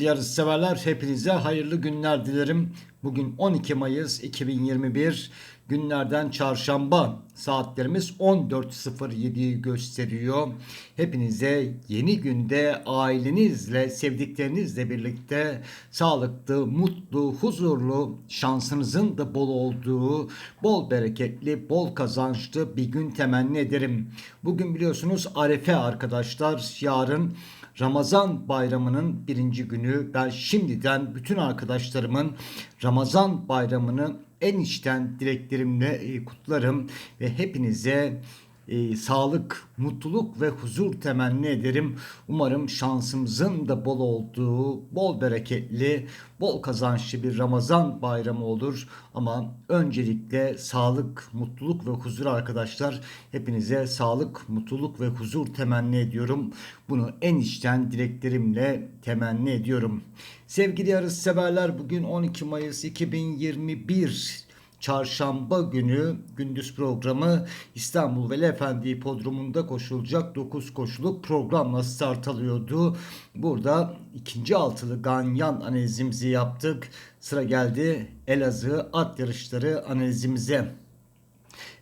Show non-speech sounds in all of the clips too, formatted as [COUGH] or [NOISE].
Yarış severler hepinize hayırlı günler dilerim. Bugün 12 Mayıs 2021 günlerden çarşamba saatlerimiz 14.07'yi gösteriyor. Hepinize yeni günde ailenizle, sevdiklerinizle birlikte sağlıklı, mutlu, huzurlu, şansınızın da bol olduğu, bol bereketli, bol kazançlı bir gün temenni ederim. Bugün biliyorsunuz Arefe arkadaşlar. Yarın Ramazan bayramının birinci günü. Ben şimdiden bütün arkadaşlarımın Ramazan bayramını en içten dileklerimle e, kutlarım ve hepinize e, sağlık, mutluluk ve huzur temenni ederim. Umarım şansımızın da bol olduğu, bol bereketli, bol kazançlı bir Ramazan bayramı olur. Ama öncelikle sağlık, mutluluk ve huzur arkadaşlar. Hepinize sağlık, mutluluk ve huzur temenni ediyorum. Bunu en içten dileklerimle temenni ediyorum. Sevgili yarış severler bugün 12 Mayıs 2021 Çarşamba günü gündüz programı İstanbul Veli Efendi Hipodromu'nda koşulacak 9 koşuluk programla start alıyordu. Burada ikinci altılı ganyan analizimizi yaptık. Sıra geldi Elazığ at yarışları analizimize.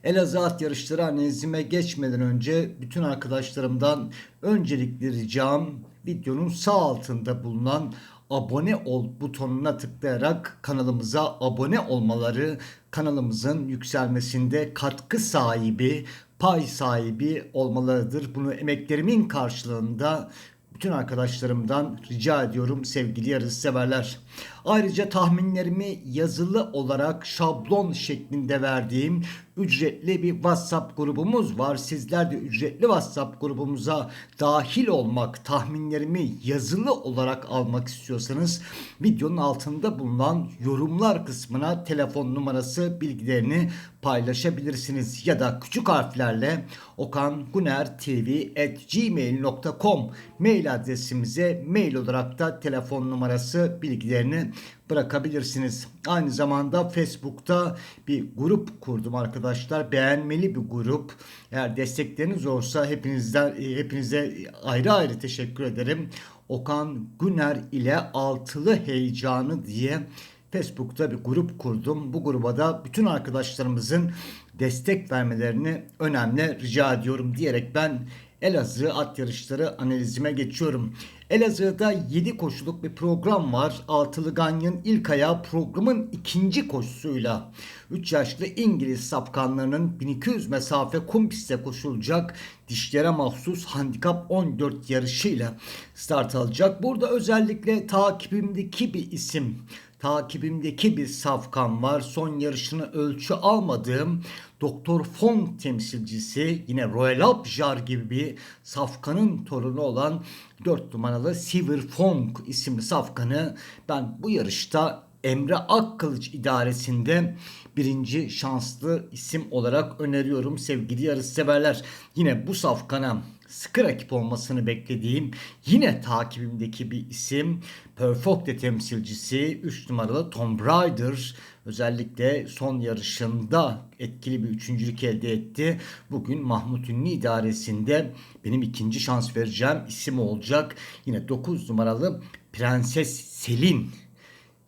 Elazığ at yarışları analizime geçmeden önce bütün arkadaşlarımdan öncelikli ricam videonun sağ altında bulunan abone ol butonuna tıklayarak kanalımıza abone olmaları kanalımızın yükselmesinde katkı sahibi, pay sahibi olmalarıdır. Bunu emeklerimin karşılığında bütün arkadaşlarımdan rica ediyorum sevgili yarış severler. Ayrıca tahminlerimi yazılı olarak şablon şeklinde verdiğim ücretli bir WhatsApp grubumuz var. Sizler de ücretli WhatsApp grubumuza dahil olmak, tahminlerimi yazılı olarak almak istiyorsanız videonun altında bulunan yorumlar kısmına telefon numarası bilgilerini paylaşabilirsiniz. Ya da küçük harflerle okangunertv.gmail.com mail adresimize mail olarak da telefon numarası bilgilerini bırakabilirsiniz. Aynı zamanda Facebook'ta bir grup kurdum arkadaşlar. Beğenmeli bir grup. Eğer destekleriniz olursa hepinizden hepinize ayrı ayrı teşekkür ederim. Okan Güner ile altılı heyecanı diye Facebook'ta bir grup kurdum. Bu gruba da bütün arkadaşlarımızın destek vermelerini önemli rica ediyorum diyerek ben Elazığ at yarışları analizime geçiyorum. Elazığ'da 7 koşuluk bir program var. Altılı Ganyan ilk ayağı programın ikinci koşusuyla 3 yaşlı İngiliz safkanlarının 1200 mesafe kum pistte koşulacak dişlere mahsus handikap 14 yarışıyla start alacak. Burada özellikle takibimdeki bir isim takibimdeki bir safkan var. Son yarışını ölçü almadığım Doktor Fong temsilcisi yine Royal Abjar gibi bir safkanın torunu olan 4 numaralı Silver Fong isimli safkanı ben bu yarışta Emre Akkılıç idaresinde birinci şanslı isim olarak öneriyorum sevgili yarış severler. Yine bu safkana sıkı rakip olmasını beklediğim yine takibimdeki bir isim Perfecte temsilcisi 3 numaralı Tom Raider özellikle son yarışında etkili bir üçüncülük elde etti. Bugün Mahmut Ünlü idaresinde benim ikinci şans vereceğim isim olacak. Yine 9 numaralı Prenses Selin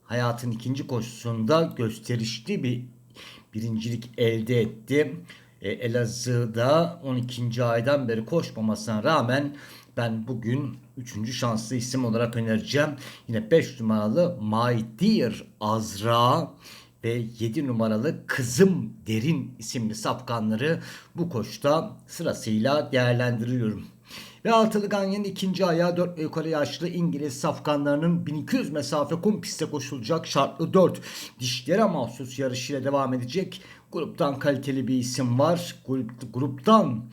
hayatın ikinci koşusunda gösterişli bir birincilik elde etti. E, Elazığ'da 12. aydan beri koşmamasına rağmen ben bugün 3. şanslı isim olarak önereceğim. Yine 5 numaralı My Dear Azra ve 7 numaralı Kızım Derin isimli safkanları bu koşta sırasıyla değerlendiriyorum. Ve altılı ganyanın ikinci ayağı 4 ve yukarı yaşlı İngiliz safkanlarının 1200 mesafe kum pistte koşulacak şartlı 4 dişlere mahsus yarışıyla devam edecek. Gruptan kaliteli bir isim var. Grup, gruptan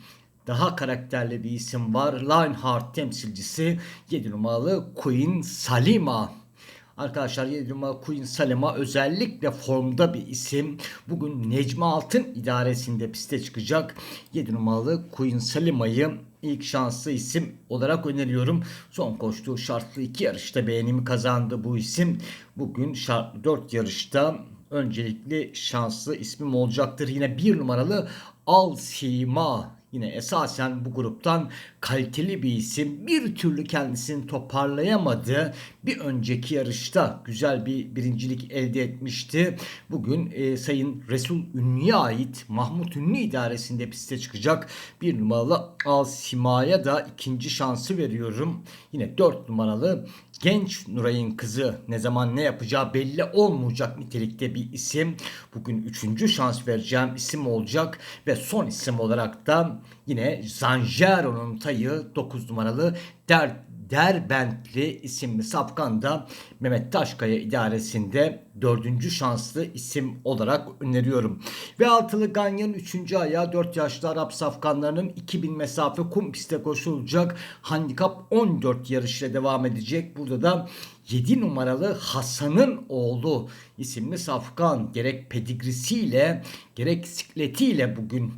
daha karakterli bir isim var. Lionheart temsilcisi 7 numaralı Queen Salima. Arkadaşlar 7 numaralı Queen Salima özellikle formda bir isim. Bugün Necmi Altın idaresinde piste çıkacak. 7 numaralı Queen Salima'yı ilk şanslı isim olarak öneriyorum. Son koştuğu şartlı iki yarışta beğenimi kazandı bu isim. Bugün şartlı 4 yarışta öncelikli şanslı ismim olacaktır. Yine bir numaralı Al Sima Yine esasen bu gruptan kaliteli bir isim bir türlü kendisini toparlayamadı. Bir önceki yarışta güzel bir birincilik elde etmişti. Bugün e, Sayın Resul Ünlü'ye ait Mahmut Ünlü idaresinde piste çıkacak. Bir numaralı Al Sima'ya da ikinci şansı veriyorum. Yine dört numaralı genç Nuray'ın kızı ne zaman ne yapacağı belli olmayacak nitelikte bir isim. Bugün üçüncü şans vereceğim isim olacak ve son isim olarak da yine Zanjero'nun tayı 9 numaralı Der Derbentli isimli safkanda Mehmet Taşkaya idaresinde dördüncü şanslı isim olarak öneriyorum. Ve altılı Ganyan 3. ayağı 4 yaşlı Arap safkanlarının 2000 mesafe kum piste koşulacak. Handikap 14 yarışla devam edecek. Burada da 7 numaralı Hasan'ın oğlu isimli safkan gerek pedigrisiyle gerek sikletiyle bugün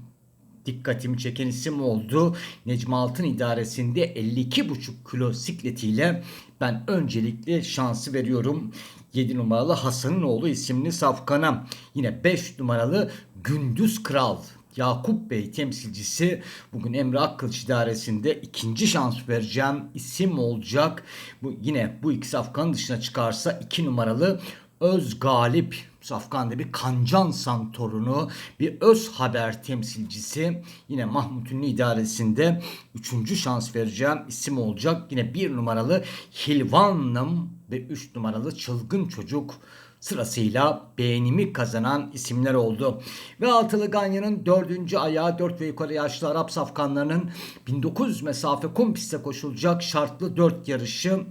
dikkatimi çeken isim oldu. Necmi Altın idaresinde 52,5 kilo sikletiyle ben öncelikle şansı veriyorum. 7 numaralı Hasan'ın oğlu isimli safkana. Yine 5 numaralı Gündüz Kral Yakup Bey temsilcisi bugün Emre Akkılıç idaresinde ikinci şans vereceğim isim olacak. Bu yine bu iki safkan dışına çıkarsa 2 numaralı Öz Galip Safkan'da bir Kancan torunu, bir öz haber temsilcisi. Yine Mahmut Ünlü idaresinde üçüncü şans vereceğim isim olacak. Yine bir numaralı Hilvanım ve üç numaralı Çılgın Çocuk sırasıyla beğenimi kazanan isimler oldu. Ve Altılı Ganyan'ın dördüncü ayağı dört ve yukarı yaşlı Arap safkanlarının 1900 mesafe kum piste koşulacak şartlı dört yarışı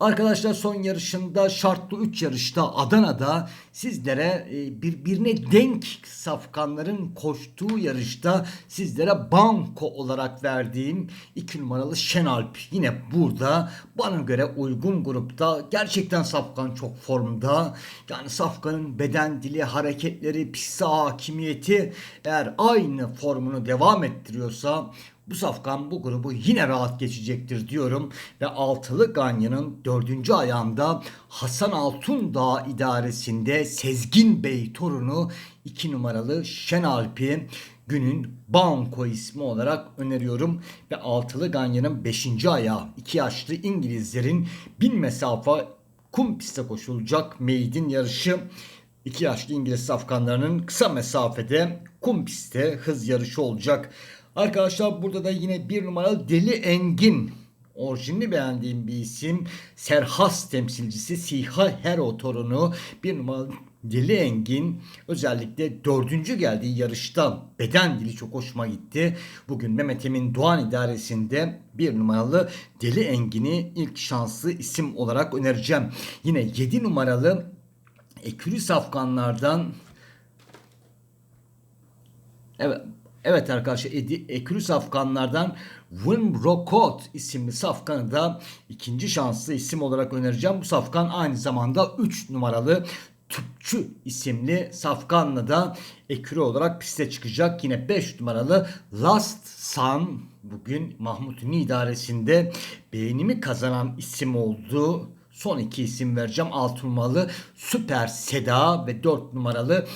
Arkadaşlar son yarışında şartlı 3 yarışta Adana'da sizlere e, birbirine denk safkanların koştuğu yarışta sizlere banko olarak verdiğim 2 numaralı Şenalp yine burada bana göre uygun grupta gerçekten safkan çok formda. Yani safkanın beden dili, hareketleri, piste hakimiyeti eğer aynı formunu devam ettiriyorsa bu safkan bu grubu yine rahat geçecektir diyorum. Ve altılı Ganya'nın dördüncü ayağında Hasan Altundağ idaresinde Sezgin Bey torunu 2 numaralı Şenalp'i günün Banko ismi olarak öneriyorum. Ve altılı Ganya'nın 5. ayağı 2 yaşlı İngilizlerin 1000 mesafe kum piste koşulacak meydin yarışı. 2 yaşlı İngiliz safkanlarının kısa mesafede kum pistte hız yarışı olacak. Arkadaşlar burada da yine bir numaralı Deli Engin orijinali beğendiğim bir isim. Serhas temsilcisi Siha Hero torunu bir numaralı Deli Engin özellikle dördüncü geldiği yarışta beden dili çok hoşuma gitti. Bugün Mehmet Emin Doğan idaresinde bir numaralı Deli Engin'i ilk şanslı isim olarak önereceğim. Yine 7 numaralı Ekürüs Afganlardan Evet Evet arkadaşlar Ekürüs Afganlardan Wimbrokot isimli safkanı da ikinci şanslı isim olarak önereceğim. Bu safkan aynı zamanda 3 numaralı Tüpçü isimli safkanla da ekürü olarak piste çıkacak. Yine 5 numaralı Last Sun bugün Mahmut Ünlü idaresinde beğenimi kazanan isim oldu. Son iki isim vereceğim. 6 numaralı Süper Seda ve 4 numaralı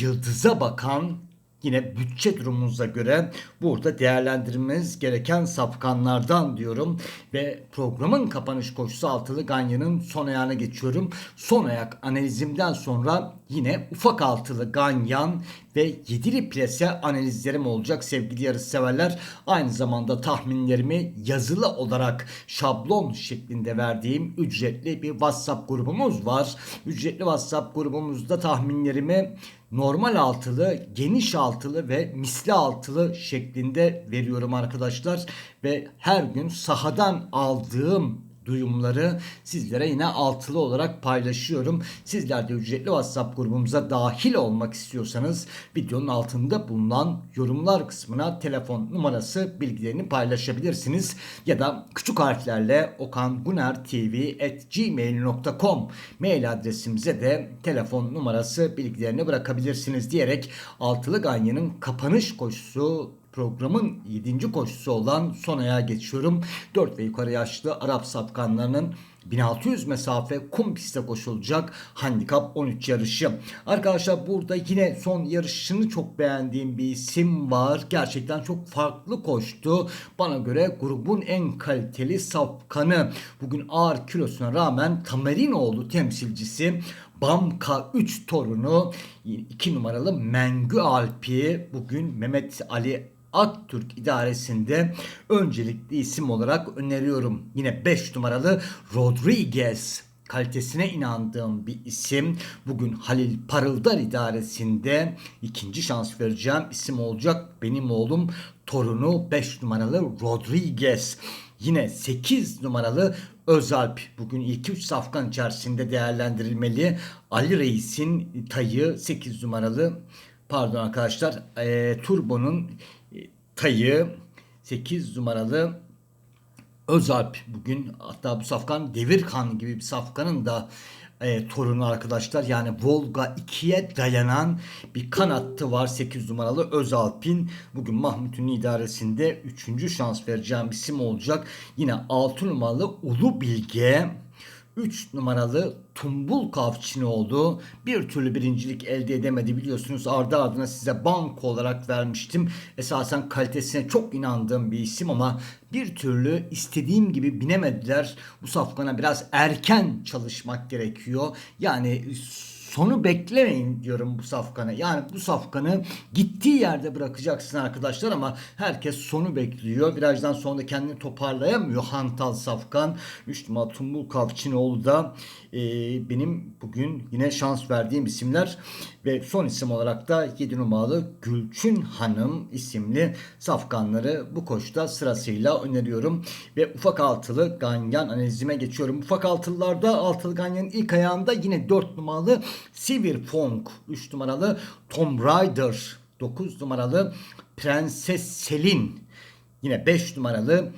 Yıldız'a Bakan yine bütçe durumunuza göre burada değerlendirmemiz gereken safkanlardan diyorum ve programın kapanış koşusu altılı Ganyan'ın son ayağına geçiyorum. Son ayak analizimden sonra yine ufak altılı Ganyan ve yedili plase analizlerim olacak sevgili yarış severler. Aynı zamanda tahminlerimi yazılı olarak şablon şeklinde verdiğim ücretli bir WhatsApp grubumuz var. Ücretli WhatsApp grubumuzda tahminlerimi normal altılı, geniş altılı ve misli altılı şeklinde veriyorum arkadaşlar. Ve her gün sahadan aldığım duyumları sizlere yine altılı olarak paylaşıyorum. Sizler de ücretli WhatsApp grubumuza dahil olmak istiyorsanız videonun altında bulunan yorumlar kısmına telefon numarası bilgilerini paylaşabilirsiniz. Ya da küçük harflerle okangunertv.gmail.com mail adresimize de telefon numarası bilgilerini bırakabilirsiniz diyerek altılı ganyanın kapanış koşusu programın 7. koşusu olan son ayağa geçiyorum. 4 ve yukarı yaşlı Arap safkanlarının 1600 mesafe kum pistte koşulacak handikap 13 yarışı. Arkadaşlar burada yine son yarışını çok beğendiğim bir isim var. Gerçekten çok farklı koştu. Bana göre grubun en kaliteli safkanı. Bugün ağır kilosuna rağmen Tamerinoğlu temsilcisi Bamka 3 torunu 2 numaralı Mengü Alpi bugün Mehmet Ali Aktürk idaresinde öncelikli isim olarak öneriyorum. Yine 5 numaralı Rodriguez kalitesine inandığım bir isim. Bugün Halil Parıldar idaresinde ikinci şans vereceğim isim olacak. Benim oğlum torunu 5 numaralı Rodriguez. Yine 8 numaralı Özalp bugün ilk 3 safkan içerisinde değerlendirilmeli. Ali Reis'in tayı 8 numaralı pardon arkadaşlar e, Turbo'nun e, tayı 8 numaralı Özalp bugün hatta bu safkan Devirkan gibi bir safkanın da e, torunu arkadaşlar. Yani Volga 2'ye dayanan bir kanattı var 8 numaralı Özalp'in. Bugün Mahmut'un idaresinde 3. şans vereceğim isim olacak. Yine 6 numaralı Ulu Bilge 3 numaralı Tumbul oldu. Bir türlü birincilik elde edemedi biliyorsunuz. Ardı ardına size banko olarak vermiştim. Esasen kalitesine çok inandığım bir isim ama bir türlü istediğim gibi binemediler. Bu safkana biraz erken çalışmak gerekiyor. Yani sonu beklemeyin diyorum bu safkanı. Yani bu safkanı gittiği yerde bırakacaksın arkadaşlar ama herkes sonu bekliyor. Birazdan sonra kendini toparlayamıyor Hantal Safkan. 3 numaralı Tumbul Kavçinoğlu da e, benim bugün yine şans verdiğim isimler ve son isim olarak da 7 numaralı Gülçin Hanım isimli safkanları bu koşta sırasıyla öneriyorum. Ve ufak altılı ganyan analizime geçiyorum. Ufak altılılarda altılı ganyanın ilk ayağında yine 4 numaralı Sivir Fong, 3 numaralı. Tom Rider, 9 numaralı. Prenses Selin, yine 5 numaralı.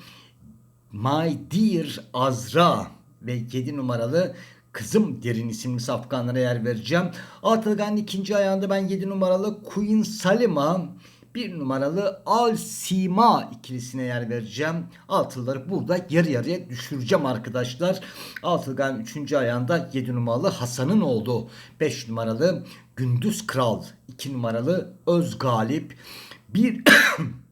My Dear Azra ve 7 numaralı. Kızım Derin isimli safkanlara yer vereceğim. Atılgan'ın ikinci ayağında ben 7 numaralı Queen Salima, bir numaralı Al Sima ikilisine yer vereceğim. Altılıları burada yarı yarıya düşüreceğim arkadaşlar. Altılgan 3. ayağında 7 numaralı Hasan'ın olduğu 5 numaralı Gündüz Kral, 2 numaralı Öz Galip, 1 [COUGHS]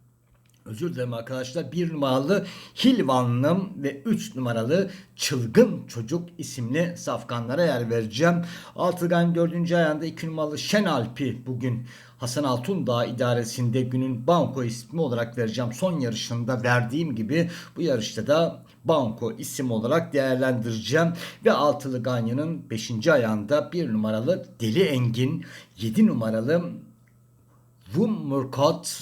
özür dilerim arkadaşlar. Bir numaralı Hilvanlım ve üç numaralı Çılgın Çocuk isimli safkanlara yer vereceğim. Altıgan dördüncü ayağında iki numaralı Şenalpi bugün Hasan Altundağ idaresinde günün banko ismi olarak vereceğim. Son yarışında verdiğim gibi bu yarışta da banko isim olarak değerlendireceğim. Ve altılı Ganyan'ın 5. ayağında bir numaralı Deli Engin, 7 numaralı Vumurkot,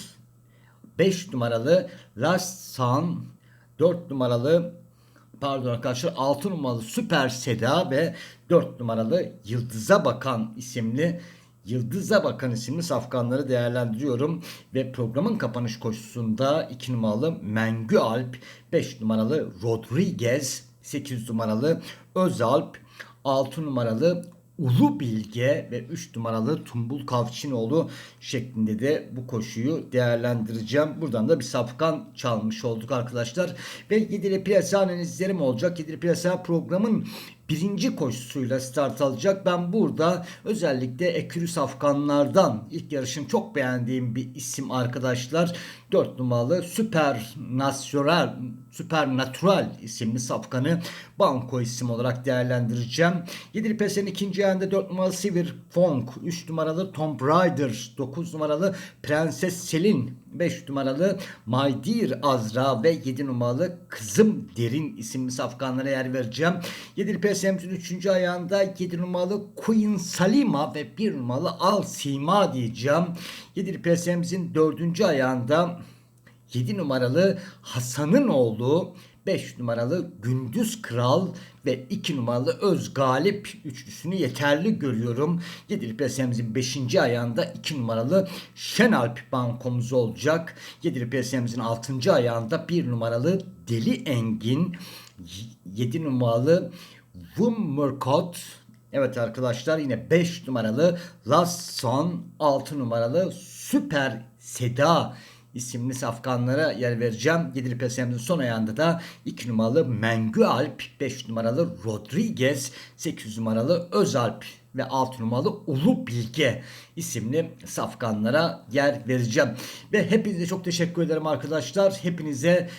5 numaralı Last Sun, 4 numaralı pardon arkadaşlar 6 numaralı Süper Seda ve 4 numaralı Yıldız'a Bakan isimli Yıldız'a Bakan isimli safkanları değerlendiriyorum. Ve programın kapanış koşusunda 2 numaralı Mengü Alp, 5 numaralı Rodriguez, 8 numaralı Özalp, 6 numaralı Ulu Bilge ve 3 numaralı Tumbul Kavçinoğlu şeklinde de bu koşuyu değerlendireceğim. Buradan da bir safkan çalmış olduk arkadaşlar. Ve Yedili Piyasa analizlerim olacak. Yedili Piyasa programın birinci koşusuyla start alacak. Ben burada özellikle ekürü safkanlardan ilk yarışın çok beğendiğim bir isim arkadaşlar. 4 numaralı Süper Nasyonel Süper Natural isimli safkanı banko isim olarak değerlendireceğim. 7 pesenin ikinci ayağında 4 numaralı Sivir Fong, 3 numaralı Tomb Raider, 9 numaralı Prenses Selin, 5 numaralı My Dear Azra ve 7 numaralı Kızım Derin isimli safkanlara yer vereceğim. 7 PSM'sin 3. ayağında 7 numaralı Queen Salima ve 1 numaralı Al Sima diyeceğim. 7 PSM'sin 4. ayağında 7 numaralı Hasan'ın oğlu 5 numaralı Gündüz Kral ve 2 numaralı Öz Galip üçlüsünü yeterli görüyorum. Yedili PSM'imizin 5. ayağında 2 numaralı Şenalp bankomuz olacak. Yedili PSM'imizin 6. ayağında 1 numaralı Deli Engin, 7 numaralı Wummerkot, Evet arkadaşlar yine 5 numaralı Last Son, 6 numaralı Süper Seda isimli safkanlara yer vereceğim. Yedili pesemizin son ayağında da 2 numaralı Mengü Alp, 5 numaralı Rodriguez, 8 numaralı Özalp ve 6 numaralı Ulu Bilge isimli safkanlara yer vereceğim. Ve hepinize çok teşekkür ederim arkadaşlar. Hepinize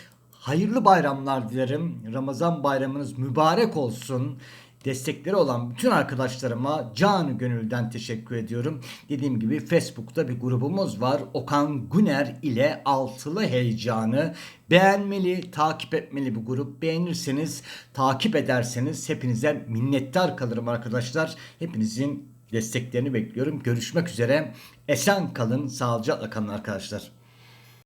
hayırlı bayramlar dilerim. Ramazan bayramınız mübarek olsun. Destekleri olan bütün arkadaşlarıma canı gönülden teşekkür ediyorum. Dediğim gibi Facebook'ta bir grubumuz var. Okan Güner ile Altılı Heyecanı. Beğenmeli, takip etmeli bu grup. Beğenirseniz, takip ederseniz hepinize minnettar kalırım arkadaşlar. Hepinizin desteklerini bekliyorum. Görüşmek üzere. Esen kalın, sağlıcakla kalın arkadaşlar.